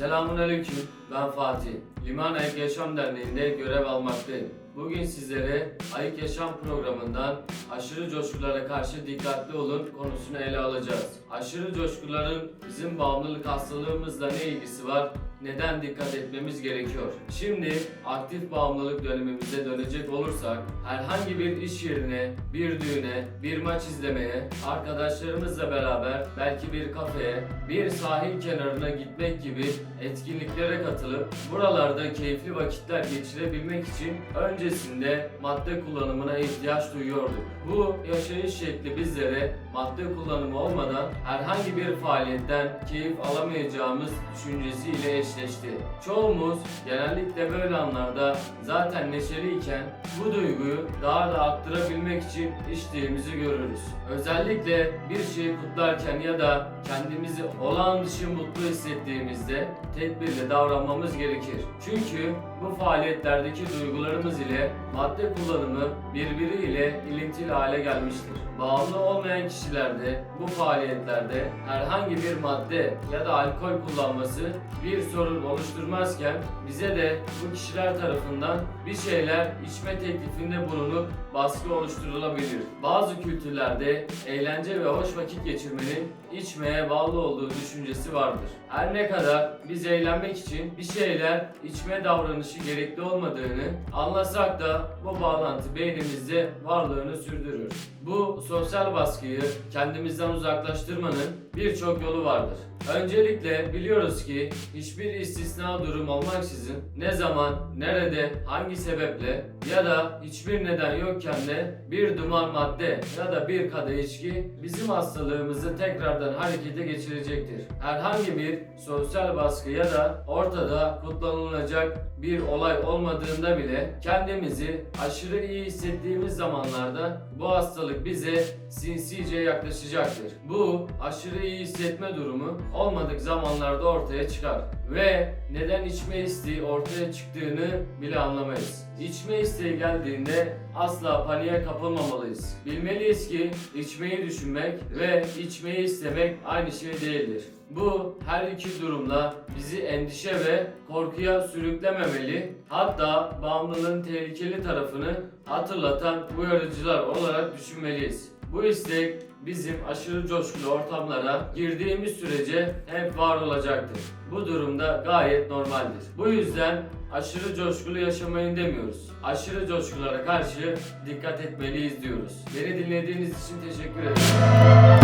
Selamünaleyküm. Ben Fatih. Liman Ayık Yaşam Derneği'nde görev almaktayım. Bugün sizlere Ayık Yaşam programından aşırı coşkulara karşı dikkatli olun konusunu ele alacağız. Aşırı coşkuların bizim bağımlılık hastalığımızla ne ilgisi var? Neden dikkat etmemiz gerekiyor? Şimdi aktif bağımlılık dönemimize dönecek olursak herhangi bir iş yerine, bir düğüne, bir maç izlemeye, arkadaşlarımızla beraber belki bir kafeye, bir sahil kenarına gitmek gibi etkinliklere katılıp buralarda keyifli vakitler geçirebilmek için öncesinde madde kullanımına ihtiyaç duyuyorduk. Bu yaşayış şekli bizlere madde kullanımı olmadan herhangi bir faaliyetten keyif alamayacağımız düşüncesiyle eşleşti. Çoğumuz genellikle böyle anlarda zaten neşeliyken bu duyguyu daha da arttırabilmek için içtiğimizi görürüz. Özellikle bir şeyi kutlarken ya da kendimizi olağan dışı mutlu hissettiğimizde tedbirli davranmamız gerekir. Çünkü bu faaliyetlerdeki duygularımız ile madde kullanımı birbiriyle ilintili hale gelmiştir. Bağımlı olmayan kişilerde bu faaliyetlerde herhangi bir madde ya da alkol kullanması bir sorun oluşturmazken bize de bu kişiler tarafından bir şeyler içme teklifinde bulunup baskı oluşturulabilir. Bazı kültürlerde eğlence ve hoş vakit geçirmenin içmeye bağlı olduğu düşüncesi vardır. Her ne kadar biz eğlenmek için bir şeyler içme davranışı gerekli olmadığını anlasak da bu bağlantı beynimizde varlığını sürdürür. Bu sosyal baskıyı kendimizden uzaklaştırmanın birçok yolu vardır. Öncelikle biliyoruz ki hiçbir istisna durum olmaksızın ne zaman, nerede, hangi sebeple ya da hiçbir neden yokken de bir duman madde ya da bir kadeh içki bizim hastalığımızı tekrardan harekete geçirecektir. Herhangi bir sosyal baskı ya da ortada kutlanılacak bir olay olmadığında bile kendimizi aşırı iyi hissettiğimiz zamanlarda bu hastalık bize sinsice yaklaşacaktır. Bu aşırı iyi hissetme durumu olmadık zamanlarda ortaya çıkar ve neden içme isteği ortaya çıktığını bile anlamayız. İçme isteği geldiğinde asla paniğe kapılmamalıyız. Bilmeliyiz ki içmeyi düşünmek ve içmeyi istemek aynı şey değildir. Bu her iki durumda bizi endişe ve korkuya sürüklememeli, hatta bağımlılığın tehlikeli tarafını hatırlatan uyarıcılar olarak düşünmeliyiz. Bu istek bizim aşırı coşkulu ortamlara girdiğimiz sürece hep var olacaktır. Bu durumda gayet normaldir. Bu yüzden aşırı coşkulu yaşamayın demiyoruz. Aşırı coşkulara karşı dikkat etmeliyiz diyoruz. Beni dinlediğiniz için teşekkür ederim.